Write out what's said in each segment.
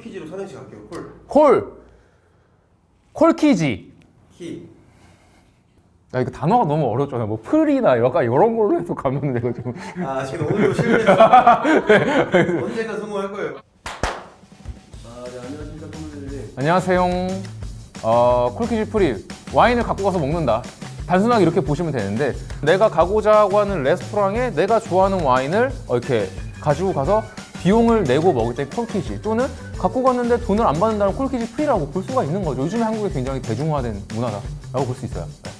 퀴즈로 선행시 갈게요. 콜. 콜 콜키지 키. 야 이거 단어가 너무 어렵잖아 뭐 풀이나 약간 이런 걸로 해서 가면 내가 좀 아 지금 오늘도 실패했어. 언젠가 성공할 거예요. 아, 네, 안녕하십니까 선배님. 안녕하세요 어, 콜키지 풀이 와인을 갖고 가서 먹는다 단순하게 이렇게 보시면 되는데 내가 가고자 하는 레스토랑에 내가 좋아하는 와인을 어, 이렇게 가지고 가서 비용을 내고 먹을 때 콜키지 또는 갖고 갔는데 돈을 안 받는다는 콜키지 프리라고 볼 수가 있는 거죠 요즘에 한국에 굉장히 대중화된 문화다라고 볼 수 있어요 네.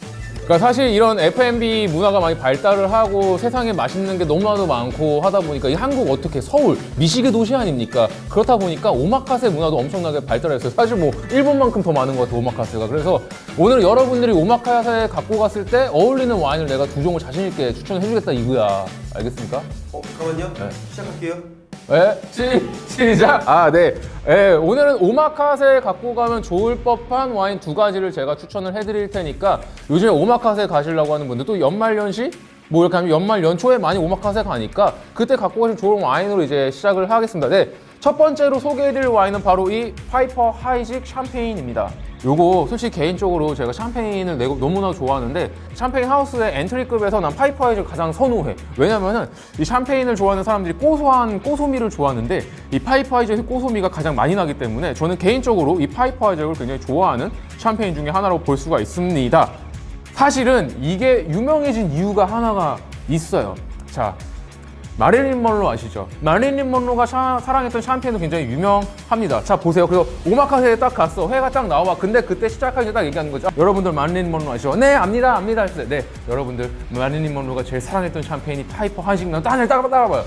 그러니까 사실 이런 F&B 문화가 많이 발달을 하고 세상에 맛있는 게 너무나도 많고 하다 보니까 이 한국 어떻게 서울 미식의 도시 아닙니까? 그렇다 보니까 오마카세 문화도 엄청나게 발달했어요. 사실 뭐 일본만큼 더 많은 것 같아요 오마카세가. 그래서 오늘 여러분들이 오마카세 갖고 갔을 때 어울리는 와인을 내가 두 종을 자신 있게 추천해 주겠다 이거야. 알겠습니까? 어 잠깐만요. 네. 시작할게요. 네, 시, 시작. 아, 네. 네, 오늘은 오마카세 갖고 가면 좋을 법한 와인 두 가지를 제가 추천을 해드릴 테니까 요즘에 오마카세 가시려고 하는 분들 또 연말연시 뭐 이렇게 하면 연말 연초에 많이 오마카세 가니까 그때 갖고 가시면 좋은 와인으로 이제 시작을 하겠습니다. 네. 첫 번째로 소개해드릴 와인은 바로 이 파이퍼 하이직 샴페인입니다. 요거 솔직히 개인적으로 제가 샴페인을 너무나 좋아하는데 샴페인 하우스의 엔트리급에서 난 파이퍼 하이직을 가장 선호해. 왜냐면은 이 샴페인을 좋아하는 사람들이 고소한 고소미를 좋아하는데 이 파이퍼 하이직의 고소미가 가장 많이 나기 때문에 저는 개인적으로 이 파이퍼 하이직을 굉장히 좋아하는 샴페인 중에 하나로 볼 수가 있습니다. 사실은 이게 유명해진 이유가 하나가 있어요. 자, 마릴린 먼로 아시죠? 마릴린 먼로가 샤- 사랑했던 샴페인은 굉장히 유명합니다. 자 보세요. 그래서 오마카세에 딱 갔어. 회가 딱 나와. 근데 그때 시작하기 딱 얘기하는 거죠. 여러분들 마릴린 먼로 아시죠? 네, 압니다, 압니다. 했을 때, 네, 여러분들 마릴린 먼로가 제일 사랑했던 샴페인이 파이퍼 한식 난 따라 따라 따라봐요.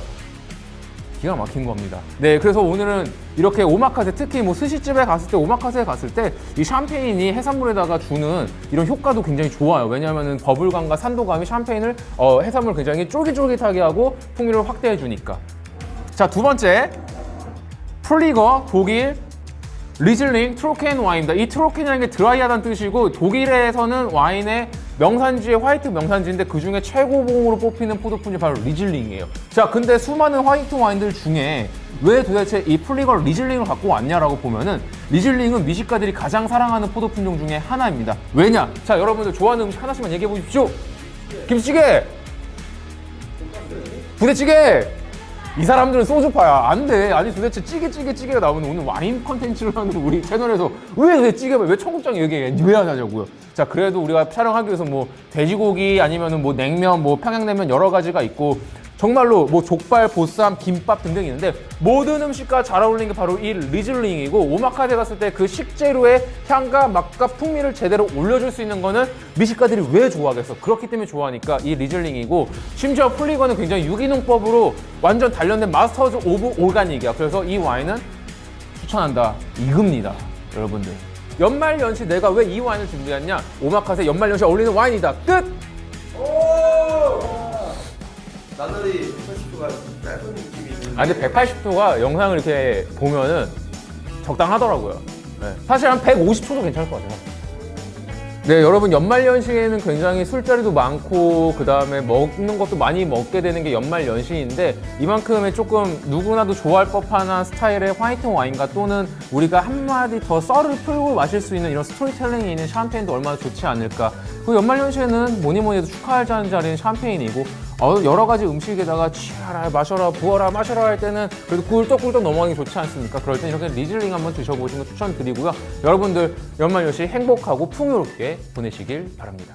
기가 막힌 겁니다. 네, 그래서 오늘은 이렇게 오마카세, 특히 뭐 스시집에 갔을 때, 오마카세에 갔을 때, 이 샴페인이 해산물에다가 주는 이런 효과도 굉장히 좋아요. 왜냐하면 버블감과 산도감이 샴페인을, 어, 해산물 굉장히 쫄깃쫄깃하게 하고 풍미를 확대해 주니까. 자, 두 번째. 플리거 독일 리즐링 트로켄 와인입니다. 이 트로켄이라는 게 드라이하다는 뜻이고 독일에서는 와인의 명산지의 화이트 명산지인데 그 중에 최고봉으로 뽑히는 포도품이 바로 리즐링이에요. 자, 근데 수많은 화이트 와인들 중에 왜 도대체 이 플리거 리즐링을 갖고 왔냐라고 보면은 리즐링은 미식가들이 가장 사랑하는 포도 품종 중에 하나입니다. 왜냐? 자, 여러분들 좋아하는 음식 하나씩만 얘기해 보십시오. 김치찌개, 부대찌개. 이 사람들은 소주파야. 안 돼. 아니 도대체 찌개 찌개 찌개가 나오는 오늘 와인 컨텐츠를 하는 우리 채널에서 왜 왜 찌개만 왜 청국장 얘기해? 왜 하냐고요. 자 그래도 우리가 촬영하기 위해서 뭐 돼지고기 아니면은 뭐 냉면 뭐 평양냉면 여러 가지가 있고 정말로 뭐 족발, 보쌈, 김밥 등등 있는데 모든 음식과 잘 어울리는 게 바로 이 리즐링이고 오마카세 갔을 때 그 식재료의 향과 맛과 풍미를 제대로 올려줄 수 있는 거는 미식가들이 왜 좋아하겠어? 그렇기 때문에 좋아하니까 이 리즐링이고 심지어 플리거는 굉장히 유기농법으로 완전 단련된 마스터즈 오브 오가닉이야. 그래서 이 와인은 추천한다. 이겁니다. 여러분들. 연말 연시 내가 왜 이 와인을 준비했냐? 오마카세 연말 연시 어울리는 와인이다. 끝! 나날이 80도가 짧은 느낌이 있는데. 아 근데 180도가 영상을 이렇게 보면은 적당하더라고요. 네. 사실 한 150초도 괜찮을 것 같아요. 네, 여러분 연말 연시에는 굉장히 술자리도 많고 그 다음에 먹는 것도 많이 먹게 되는 게 연말 연시인데 이만큼의 조금 누구나도 좋아할 법한 스타일의 화이트 와인과 또는 우리가 한마디 더 썰을 풀고 마실 수 있는 이런 스토리텔링이 있는 샴페인도 얼마나 좋지 않을까. 그 연말 연시에는 뭐니 뭐니 해도 축하하자는 자리는 샴페인이고 어, 여러 가지 음식에다가 취하라 마셔라 부어라 마셔라 할 때는 그래도 꿀떡꿀떡 넘어가기 좋지 않습니까? 그럴 땐 이렇게 리즐링 한번 드셔보시는 거 추천드리고요. 여러분들 연말 연시 행복하고 풍요롭게 보내시길 바랍니다.